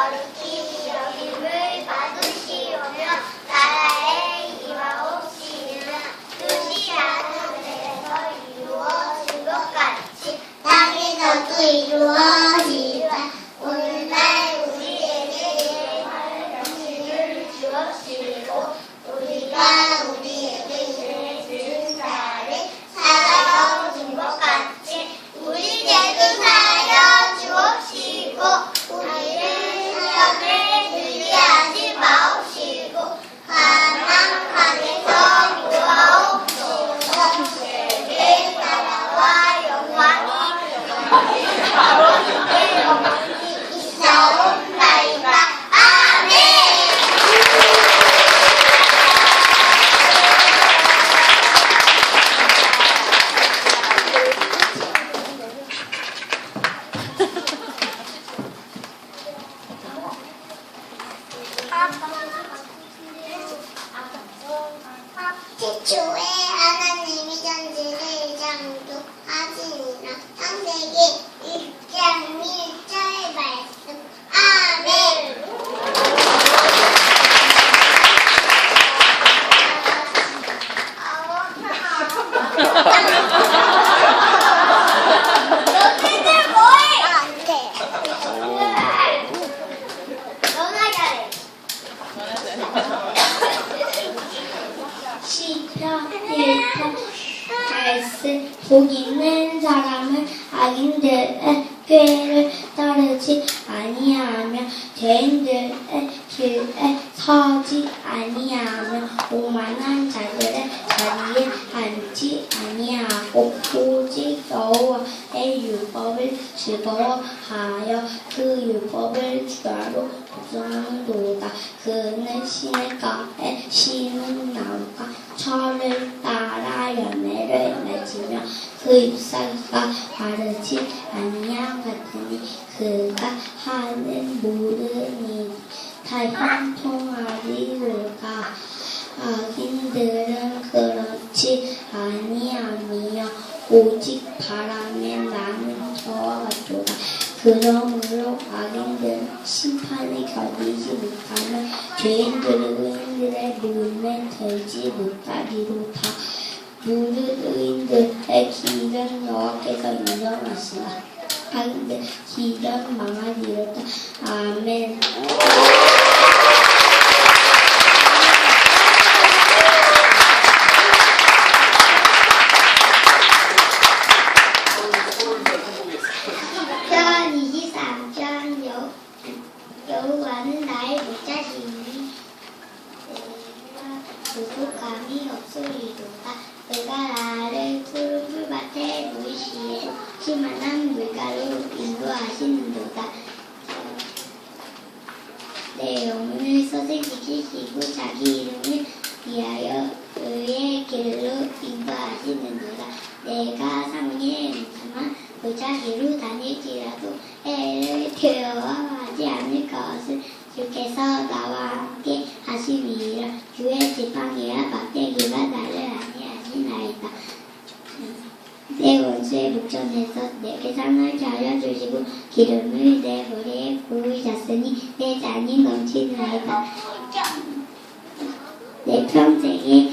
거룩히 기름을 받으시오며 나라에 임하옵시는 뜻이 하늘에서 이루어진 것 같이 땅에서도 이루어 아버지께 영광이 있사옵나이다 아멘 태초에 하나님이 전지를 창조하시니라 창세기 1장 1절 말씀 아멘 너희들 뭐해? 안돼 너나 잘해 시편 1편 말씀 복 있는 사람은 악인들의 꾀를 따르지 아니하며 죄인들의 길에 서지 아니하며 오만한 자들의 자리에 앉지 아니하고 오직 여호와의 율법을 즐거워하여 그 율법을 주야로 묵상하는도다. 그는 시냇가에 심은 나무가 철을 따라 맺으며 그 잎사귀가 마르지 아니함 같으니 그가 하는 모든 일이 다 형통하리로다 악인들은 그렇지 아니하며 오직 바람에 나는 저와 같도다. 그러므로 악인들은 심판을 견디지 못하며 죄인들은 의인들의 모임에 들지 못하리로다 무릇 의인들의 길은 여호와께서 인정하시나 악인들 길은 망하리로다 아멘 편 23편 여, 여호와는 나의 목자시니 내가 부족함이 없으리로다 그가 나를 푸른 풀밭에 누이시에 심한한 물가로 인도하시는도다 내 영혼을 서생시키시고 자기 이름을 위하여 의의 길로 인도하시는도다. 내가 상에 무상한 무작위로 다닐지라도 해를 두려워하지 않을 것을 주께서 나와 함께 하심이라. 주의 지팡이와 막대기가 나를 아니하시나이다. 내 원수의 목전에서 내게 상하게 하여 주시고 기름을 내 머리에 子に0.2の1になるから0.2